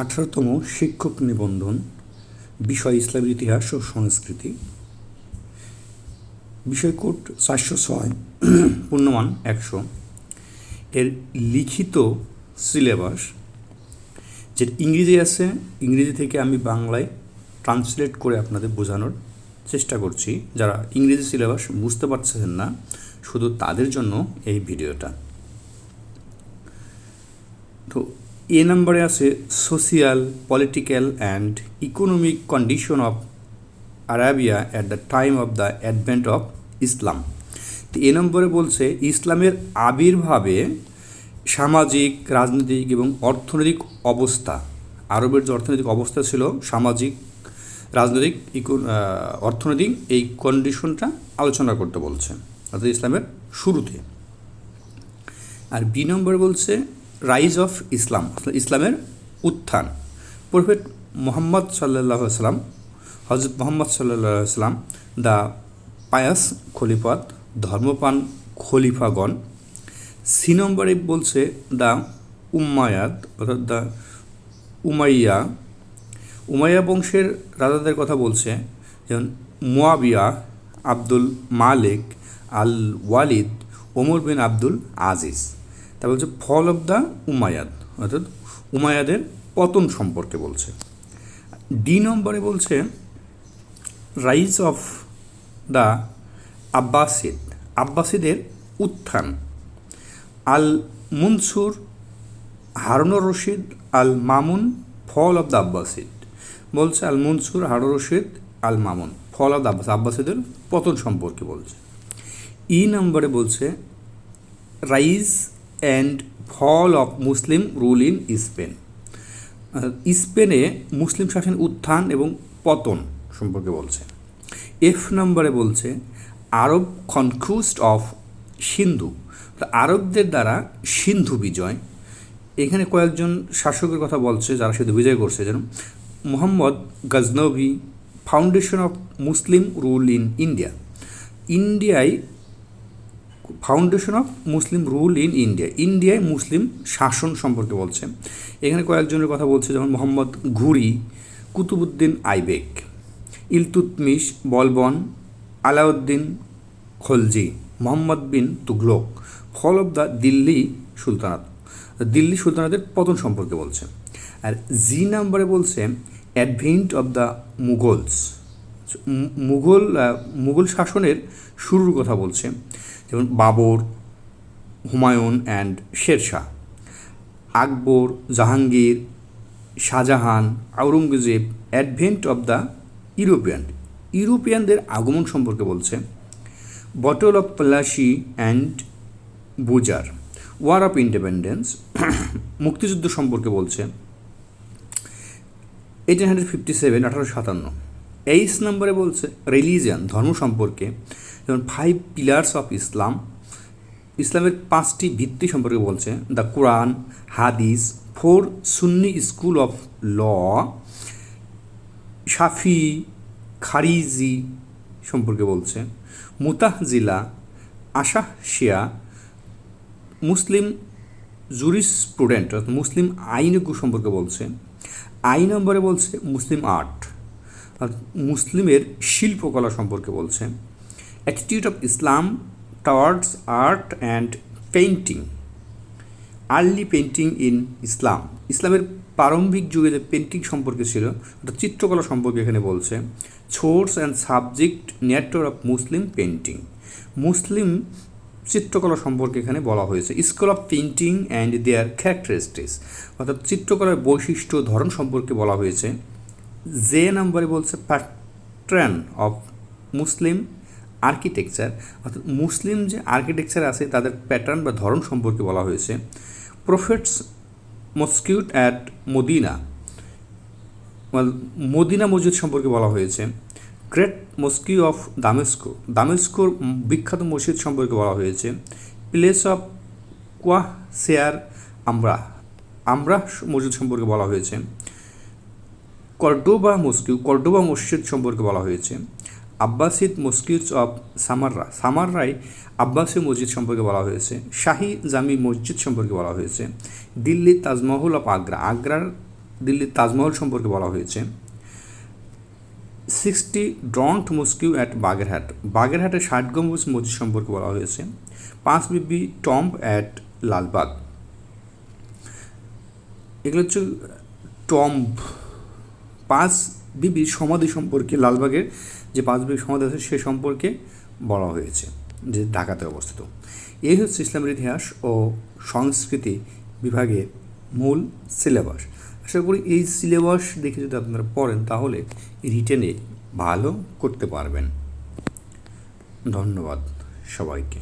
আঠারোতম শিক্ষক নিবন্ধন, বিষয় ইসলামের ইতিহাস ও সংস্কৃতি। বিষয় কোড চারশো ছয়, পূর্ণমান একশো। এর লিখিত সিলেবাস যে ইংরেজি আছে, ইংরেজি থেকে আমি বাংলায় ট্রান্সলেট করে আপনাদের বোঝানোর চেষ্টা করছি। যারা ইংরেজি সিলেবাস বুঝতে পারছেন না, শুধু তাদের জন্য এই ভিডিওটা তো এ নম্বরে আছে social political and economic condition of Arabia at the time of the advent of Islam তো এ নম্বরে বলছে, ইসলামের আবির্ভাবে সামাজিক, রাজনৈতিক এবং অর্থনৈতিক অবস্থা, আরবের যে অর্থনৈতিক অবস্থা ছিল, সামাজিক, রাজনৈতিক, ইকো অর্থনৈতিক, এই কন্ডিশনটা আলোচনা করতে বলছে, অর্থাৎ ইসলামের শুরুতে। আর বি নম্বরে বলছে রাইজ অফ ইসলাম ইসলামের উত্থান। প্রফেট মোহাম্মদ সাল্লাহ সাল্লাম হজরত মোহাম্মদ সাল্লাহ সাল্লাম দ্য পায়াস খলিফাত ধর্মপান খলিফাগণ। সি নম্বরে বলছে দ্য উম্মায়াদ অর্থাৎ দ্য উমাইয়া। উমাইয়া বংশের রাজাদের কথা বলছে, যেমন মুয়াবিয়া, আব্দুল মালিক আল ওয়ালিদ ওমর বিন আব্দুল আজিজ। তা বলছে ফল অফ দ্য উমায়াদ, অর্থাৎ উমায়াদের পতন সম্পর্কে বলছে। ডি নম্বরে বলছে, রাইজ অফ দ্য আব্বাসিদ, আব্বাসিদের উত্থান। Al Mansur Harunur Rashid, Al Mamun, fall of the Abbasid. বলছে Al Mansur, Harun Rashid, Al Mamun, fall of the Abbas আব্বাসিদের পতন সম্পর্কে বলছে। ই নম্বরে বলছে, rise and fall of Muslim rule in Spain স্পেনে মুসলিম শাসন উত্থান এবং পতন সম্পর্কে বলছে। এফ নম্বরে বলছে, আরব কনকুস্ট অফ সিন্ধু। আরবদের দ্বারা সিন্ধু বিজয়। এখানে কয়েকজন শাসকের কথা বলছে, যারা সিন্ধু বিজয় করছে। যেন Mohammad Ghaznavi foundation of Muslim rule in India ইন্ডিয়ায় foundation of Muslim rule in India ইন্ডিয়ায় মুসলিম শাসন সম্পর্কে বলছে। এখানে কয়েকজনের কথা বলছে, যেমন Mohammad Ghori Qutbuddin Aibak, Iltutmish, Balban, Alauddin Khalji, Mohammad bin Tughlaq, fall of the Delhi Sultanate. Delhi সুলতানাতের পতন সম্পর্কে বলছে। আর জি নাম্বারে বলছে, advent of the Mughals. Mughal Mughal শাসনের শুরুর কথা বলছে। যেমন Babur, Humayun and Sher Shah. Akbar, Jahangir, Shah Jahan, Aurangzeb, advent of the European. ইউরোপিয়ানদের আগমন সম্পর্কে বলছে, battle of Plassey and Buxar, war of independence. মুক্তিযুদ্ধ সম্পর্কে বলছে, এইটিন হান্ড্রেড ফিফটি সেভেন, আঠারোশো সাতান্ন। এইস নম্বরে বলছে রিলিজিয়ান ধর্ম সম্পর্কে, যেমন ফাইভ পিলার্স অফ ইসলাম ইসলামের পাঁচটি ভিত্তি সম্পর্কে বলছে the Quran Hadith four Sunni school of law Shafi Khariji সম্পর্কে বলছে মুতাহজিলা আশাহ শিয়া মুসলিম জুরিস স্টুডেন্ট মুসলিম আইনজ্ঞ সম্পর্কে বলছে আই নম্বরে বলছে মুসলিম আর্ট মুসলিমের শিল্পকলা সম্পর্কে বলছে। Attitude of Islam towards art and painting early painting in Islam ইসলামের প্রারম্ভিক যুগে যে পেন্টিং সম্পর্কে ছিল, ওটা চিত্রকলা সম্পর্কে এখানে বলছে। Source and subject network of Muslim painting মুসলিম চিত্রকলা সম্পর্কে এখানে বলা হয়েছে। School of painting and their characteristics অর্থাৎ চিত্রকলার বৈশিষ্ট্য ধরন সম্পর্কে বলা হয়েছে। যে নাম্বারে বলছে প্যাট্রান অফ মুসলিম আর্কিটেকচার, অর্থাৎ মুসলিম যে আর্কিটেকচার আছে, তাদের প্যাটার্ন বা ধরন সম্পর্কে বলা হয়েছে। Prophet's mosque at Medina Medina মসজিদ সম্পর্কে বলা হয়েছে। গ্রেট মস্কিউ অফ দামেস্কো, দামেস্কোর বিখ্যাত মসজিদ সম্পর্কে বলা হয়েছে। প্লেস অফ কোয়াহ শেয়ার আমরা আমরা মসজিদ সম্পর্কে বলা হয়েছে। কর্ডোবা মস্কিউ, কর্ডোবা মসজিদ সম্পর্কে বলা হয়েছে। আব্বাসিদ মস্কিউস অফ সামাররা, সামাররায় আব্বাসী মসজিদ সম্পর্কে বলা হয়েছে। শাহী জামি মসজিদ সম্পর্কে বলা হয়েছে। দিল্লি তাজমহল অফ আগ্রা, আগ্রার দিল্লির তাজমহল সম্পর্কে বলা হয়েছে। Sixty dome mosque at Bagerhat, বাগেরহাটের ষাট গম্বুজ মসজিদ সম্পর্কে বলা হয়েছে। পাঁচ বিবি টম্ব অ্যাট লালবাগ। এগুলো হচ্ছে টম্ব পাঁচ বিবির সমাধি সম্পর্কে, লালবাগের যে পাঁচ বিবির সমাধি আছে সে সম্পর্কে বলা হয়েছে, যে ঢাকাতে অবস্থিত। এই হচ্ছে ইসলামের ইতিহাস ও সংস্কৃতি বিভাগের মূল সিলেবাস। আশা করি এই সিলেবাস দেখে যদি আপনারা পড়েন, তাহলে রিটেনে ভালো করতে পারবেন। ধন্যবাদ সবাইকে।